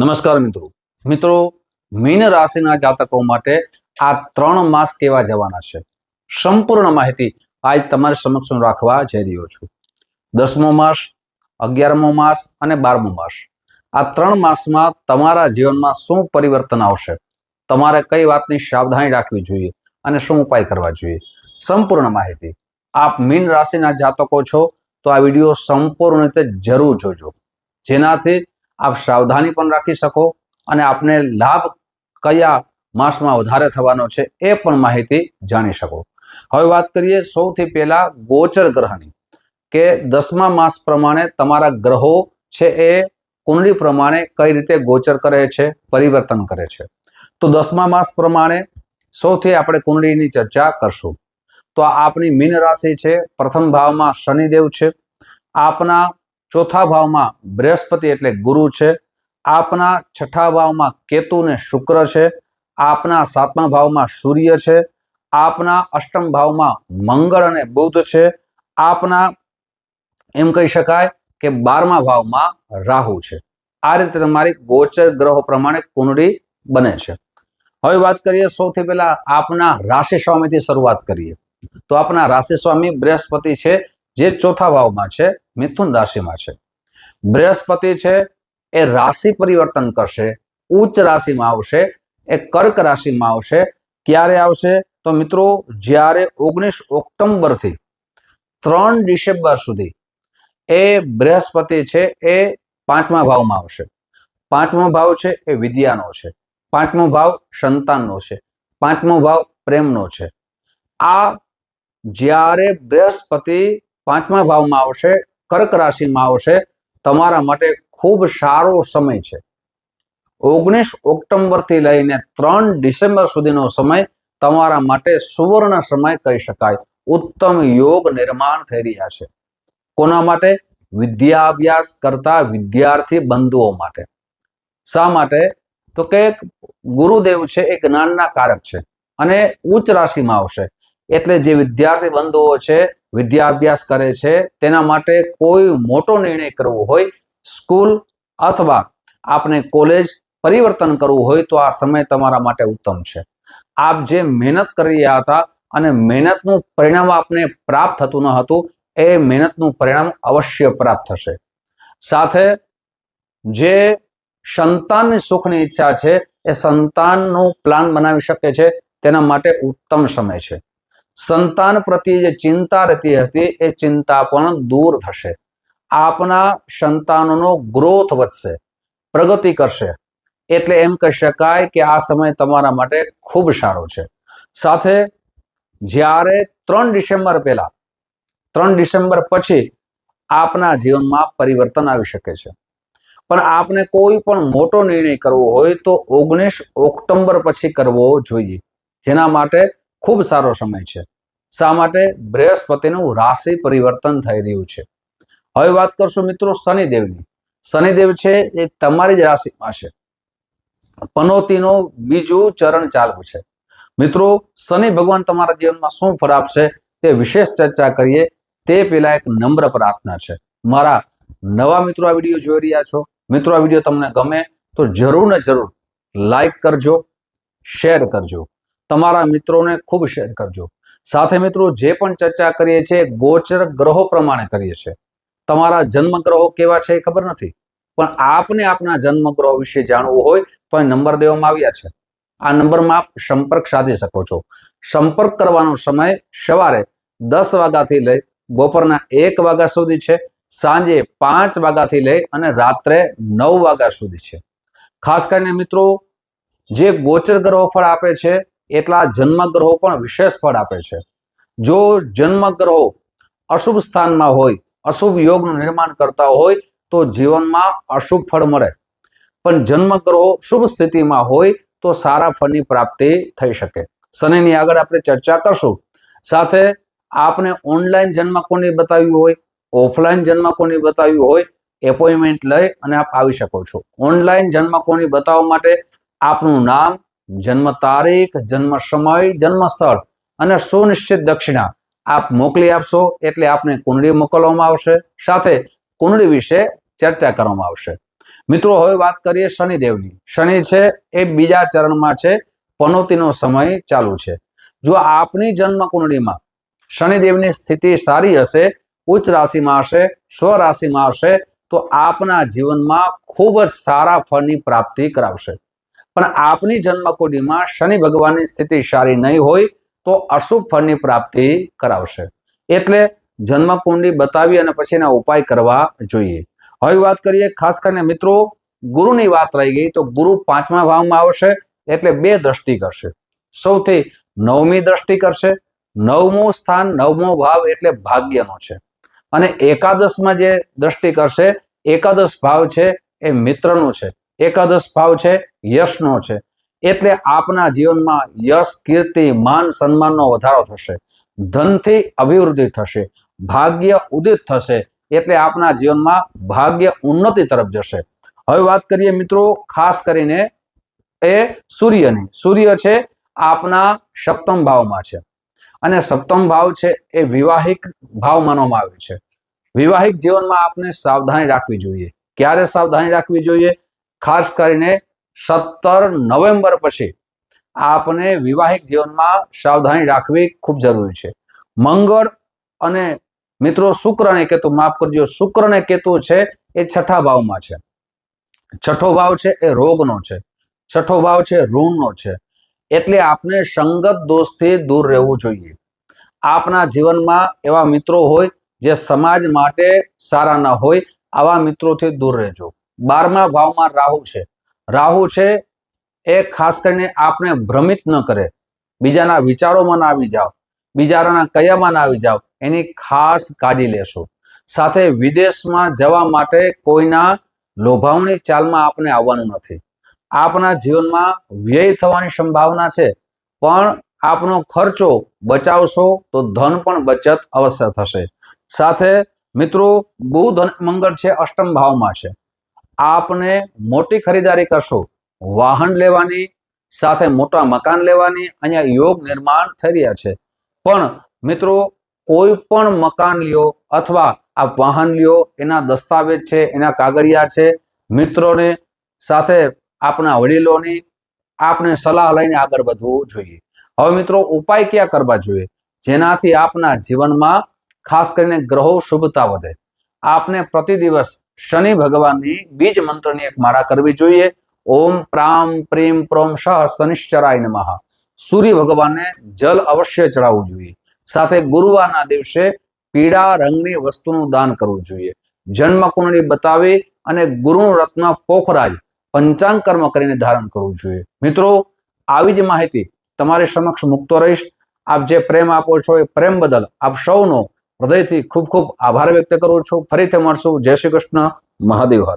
નમસ્કાર મિત્રો. મિત્રો, મીન રાશિના જાતકો માટે આ ત્રણ માસ કેવા જવાના છે? સંપૂર્ણ માહિતી આજ તમારી સમક્ષ રાખવા જઈ રહ્યો છું. દસમો માસ, અગિયારમો માસ અને બારમો માસ. આ ત્રણ માસમાં તમારા જીવનમાં શું પરિવર્તન આવશે? તમારે કઈ વાતની સાવધાની રાખવી જોઈએ અને શું ઉપાય કરવા જોઈએ? સંપૂર્ણ માહિતી. આપ મીન રાશિના જાતકો છો તો આ વીડિયો સંપૂર્ણ રીતે જરૂર જોજો. જેનાથી આપ સાવધાની પણ રાખી શકો અને આપને લાભ કયા માસમાં વધારે થવાનો છે એ પણ માહિતી જાણી શકો. હવે વાત કરીએ સૌથી પહેલા ગોચર ગ્રહની, કે દસમા માસ પ્રમાણે તમારા ગ્રહો છે એ કુંડળી પ્રમાણે કઈ રીતે ગોચર કરે છે, પરિવર્તન કરે છે. તો દસમા માસ પ્રમાણે સૌથી આપણે કુંડળીની ચર્ચા કરશું. તો આપની મીન રાશિ છે, પ્રથમ ભાવમાં શનિદેવ છે. આપના ચોથા ભાવમાં બૃહસ્પતિ એટલે ગુરુ છે. આપના છઠ્ઠા ભાવમાં કેતુ ને શુક્ર છે. આપના સાતમા ભાવમાં સૂર્ય છે. આપના અષ્ટમ ભાવમાં મંગળ અને બુધ છે. આપના, એમ કહી શકાય કે બારમા ભાવમાં રાહુ છે. આ રીતે તમારી ગોચર ગ્રહો પ્રમાણે કુંડળી બને છે. હવે વાત કરીએ સૌથી પહેલા આપના રાશિ સ્વામીથી શરૂઆત કરીએ. તો આપના રાશિ સ્વામી બૃહસ્પતિ છે. જે ચોથા ભાવમાં છે, મિથુન રાશિમાં છે. બૃહસ્પતિ છે, એ રાશિ પરિવર્તન કરશે, ઉચ્ચ રાશિમાં આવશે, એ કર્ક રાશિમાં આવશે. ક્યારે આવશે? તો મિત્રો, જ્યારે ઓગણીસ ઓક્ટોબરથી ત્રણ ડિસેમ્બર સુધી એ બૃહસ્પતિ છે, એ પાંચમા ભાવમાં આવશે. પાંચમો ભાવ છે, એ વિદ્યાનો છે. પાંચમો ભાવ સંતાનનો છે. પાંચમો ભાવ પ્રેમનો છે. આ જ્યારે બૃહસ્પતિ પાંચમા ભાવમાં આવશે, કર્ક રાશિમાં આવશે. તમારા માટે ખૂબ સારો સમય છે. ઓગણીસ ઓક્ટોબરથી લઈને ત્રણ ડિસેમ્બર સુધીનો સમય તમારા માટે સુવર્ણ સમય કહી શકાય. ઉત્તમ યોગ નિર્માણ થઈ રહ્યા છે. કોના માટે? વિદ્યાભ્યાસ કરતા વિદ્યાર્થી બંધુઓ માટે. શા માટે? તો કે ગુરુદેવ છે એ જ્ઞાનના કારક છે અને ઉચ્ચ રાશિમાં આવશે. એટલે જે વિદ્યાર્થી બંધુઓ છે વિદ્યાભ્યાસ કરે છે, તેના માટે કોઈ મોટો નિર્ણય કરવો હોય, સ્કૂલ અથવા આપને કોલેજ પરિવર્તન કરવું હોય, તો આ સમય તમારા માટે ઉત્તમ છે. આપ જે મહેનત કરી રહ્યા હતા અને મહેનતનું પરિણામ આપને પ્રાપ્ત થતું ન હતું, એ મહેનતનું પરિણામ અવશ્ય પ્રાપ્ત થશે. સાથે જે સંતાનની સુખની ઈચ્છા છે, એ સંતાનનું પ્લાન બનાવી શકે છે, તેના માટે ઉત્તમ સમય છે. સંતાન પ્રત્યે જે ચિંતા રહેતી હતી, એ ચિંતા પણ દૂર થશે. આપના સંતાનોનો ગ્રોથ વધશે, પ્રગતિ કરશે. એટલે એમ કહી શકાય કે આ સમય તમારા માટે ખૂબ સારો છે. સાથે જ્યારે ત્રણ ડિસેમ્બર પહેલા, ત્રણ ડિસેમ્બર પછી આપના જીવનમાં પરિવર્તન આવી શકે છે. પણ આપને કોઈ પણ મોટો નિર્ણય કરવો હોય તો ઓગણીસ ઓક્ટોબર પછી કરવો જોઈએ. જેના માટે ખૂબ સારો સમય છે. શા માટે? બૃહસ્પતિનું રાશિ પરિવર્તન થઈ રહ્યું છે. હવે વાત કરશું મિત્રો શનિદેવની. શનિદેવ છે એ તમારી જ રાશિમાં છે. પનોતીનો બીજું ચરણ ચાલુ છે. મિત્રો, શનિ ભગવાન તમારા જીવનમાં શું ફળ તે વિશેષ ચર્ચા કરીએ. તે પેલા એક નમ્ર પ્રાર્થના છે. મારા નવા મિત્રો આ વીડિયો જોઈ રહ્યા છો. મિત્રો, આ વીડિયો તમને ગમે તો જરૂર ને જરૂર લાઈક કરજો, શેર કરજો. તમારા મિત્રોને ખૂબ શેર કરજો. સાથે મિત્રો, જે પણ ચર્ચા કરીએ છીએ, ગોચર ગ્રહો પ્રમાણે કરીએ છીએ. તમારા જન્મ ગ્રહો કેવા છે એ ખબર નથી. પણ આપને આપના જન્મ ગ્રહો વિશે જાણવું હોય તો નંબર દેવામાં આવ્યા છે. આ નંબરમાં આપ સંપર્ક સાધી શકો છો. સંપર્ક કરવાનો સમય સવારે દસ વાગ્યાથી લઈ બપોરના એક વાગ્યા સુધી છે, સાંજે પાંચ વાગ્યાથી લઈ અને રાત્રે નવ વાગ્યા સુધી છે. ખાસ કરીને મિત્રો, જે ગોચર ગ્રહો ફળ આપે છે એટલા જન્મગ્રહો પણ વિશેષ ફળ આપે છે. જો જન્મગ્રહો અશુભ સ્થાનમાં હોય, અશુભ યોગનું નિર્માણ કરતા હોય, તો જીવનમાં અશુભ ફળ મળે. પણ જન્મગ્રહો શુભ સ્થિતિમાં હોય, તો સારા ફળની પ્રાપ્તિ થઈ શકે. શનિની આગળ આપણે ચર્ચા કરશું. સાથે આપને ઓનલાઈન જન્મ કોની બતાવ્યું હોય, ઓફલાઈન જન્મ કોની બતાવ્યું હોય, એપોઇન્ટમેન્ટ લઈ અને આપ આવી શકો છો. ઓનલાઈન જન્મ કોની બતાવવા માટે આપનું નામ જન્મ તારીખ, જન્મ સમય, જન્મ સ્થળ અને સુનિશ્ચિત દક્ષિણા. આપ મોકલી આપશો એટલે આપને કુંડળી મોકલવામાં આવશે, સાથે કુંડળી વિશે ચર્ચા કરવામાં આવશે. મિત્રો, હવે વાત કરીએ શનિદેવની. શનિ છે એ બીજા ચરણમાં છે, પનોતીનો સમય ચાલુ છે. જો આપની જન્મ કુંડળીમાં શનિદેવની સ્થિતિ સારી હશે, ઉચ્ચ રાશિમાં હશે સ્વરાશિમાં હશે, તો આપના જીવનમાં ખૂબ જ સારા ફળની પ્રાપ્તિ કરાવશે. પણ આપની જન્મકુંડીમાં શનિ ભગવાનની સ્થિતિ સારી નહીં હોય તો અશુભ ફળની પ્રાપ્તિ કરાવશે. એટલે જન્મકુંડી બતાવી અને પછી એના ઉપાય કરવા જોઈએ. હવે વાત કરીએ ખાસ કરીને મિત્રો, ગુરુની વાત રહી ગઈ તો ગુરુ પાંચમા ભાવમાં આવશે એટલે બે દ્રષ્ટિ કરશે. સૌથી નવમી દ્રષ્ટિ કરશે. નવમું સ્થાન, નવમો ભાવ એટલે ભાગ્યનો છે. અને એકાદશમાં જે દ્રષ્ટિ કરશે, એકાદશ ભાવ છે એ મિત્રનો છે. એકાદશ ભાવ છે, યશનો છે. એટલે આપના જીવનમાં યશ, કીર્તિ, માન, સન્માનનો વધારો થશે. ધનથી અભિવૃદ્ધિ થશે. ભાગ્ય ઉદિત થશે. એટલે આપના જીવનમાં ભાગ્ય ઉન્નતિ તરફ જશે. હવે વાત કરીએ મિત્રો, ખાસ કરીને એ સૂર્યની. સૂર્ય છે આપના સપ્તમ ભાવમાં છે. અને સપ્તમ ભાવ છે એ વિવાહિક ભાવ માનવામાં આવે છે. વિવાહિક જીવનમાં આપને સાવધાની રાખવી જોઈએ. ક્યારે સાવધાની રાખવી જોઈએ? ખાસ કરીને સત્તર નવેમ્બર પછી આપને વિવાહિક જીવનમાં સાવધાની રાખવી ખૂબ જરૂરી છે. મંગળ અને મિત્રો શુક્ર અને કેતુ, માફ કરજો શુક્ર અને કેતુ છે એ છઠ્ઠા ભાવમાં છે. છઠ્ઠો ભાવ છે એ રોગનો છે. છઠ્ઠો ભાવ છે ઋણનો છે. એટલે આપને સંગત દોષથી દૂર રહેવું જોઈએ. આપના જીવનમાં એવા મિત્રો હોય જે સમાજ માટે સારા ન હોય, આવા મિત્રોથી દૂર રહેજો. બારમા ભાવમાં રાહુ છે. રાહુ છે એ ખાસ કરીને આપને ભ્રમિત ન કરે. બીજાના વિચારોમાં ના આવી જાઓ. બીજાના કયામાં ના આવી જાઓ. એની ખાસ કાળજી લેશો. સાથે વિદેશમાં જવા માટે કોઈના લોભાવણી ચાલમાં આપણે આવવાનું નથી. આપના જીવનમાં વ્યય થવાની સંભાવના છે. પણ આપનો ખર્ચો બચાવશો તો ધન પણ બચત અવશ્ય થશે. સાથે મિત્રો, બુધ મંગળ છે અષ્ટમ ભાવમાં છે. આપને મોટી ખરીદારી કરશો. વાહન લેવાની, સાથે મોટા મકાન લેવાની, અહીંયા યોગ નિર્માણ થઈ રહ્યા છે. પણ મિત્રો, કોઈ પણ મકાન લ્યો અથવા આપ વાહન લ્યો, એના દસ્તાવેજ છે, એના કાગળિયા છે, મિત્રોને સાથે આપણા વડીલોની, આપને સલાહ લઈને આગળ વધવું જોઈએ. હવે મિત્રો, ઉપાય ક્યાં કરવા જોઈએ? જેનાથી આપના જીવનમાં ખાસ કરીને ગ્રહો શુભતા વધે. આપને પ્રતિ દિવસ શનિ ભગવાનની બીજ મંત્રની એક માળા કરવી જોઈએ. ઓમ પ્રામ પ્રેમ પ્રોમ શ શનિશ્ચરાય નમઃ. સૂર્ય ભગવાનને જલ અવશ્ય ચડાવવું જોઈએ. સાથે ગુરુવારના દિવસે પીળા રંગની વસ્તુનું દાન કરવું જોઈએ. જન્મ કુંડળી બતાવી અને ગુરુ રત્ન પોખરાજ પંચાંગ કર્મ કરીને ધારણ કરવું જોઈએ. મિત્રો, આવી જ માહિતી તમારી સમક્ષ મૂકતો રહીશ. આપ જે પ્રેમ આપો છો એ પ્રેમ બદલ આપ સૌનો હૃદયથી ખૂબ ખૂબ આભાર વ્યક્ત કરું છું. ફરીથી મળશું. જય શ્રી કૃષ્ણ. મહાદેવ હર.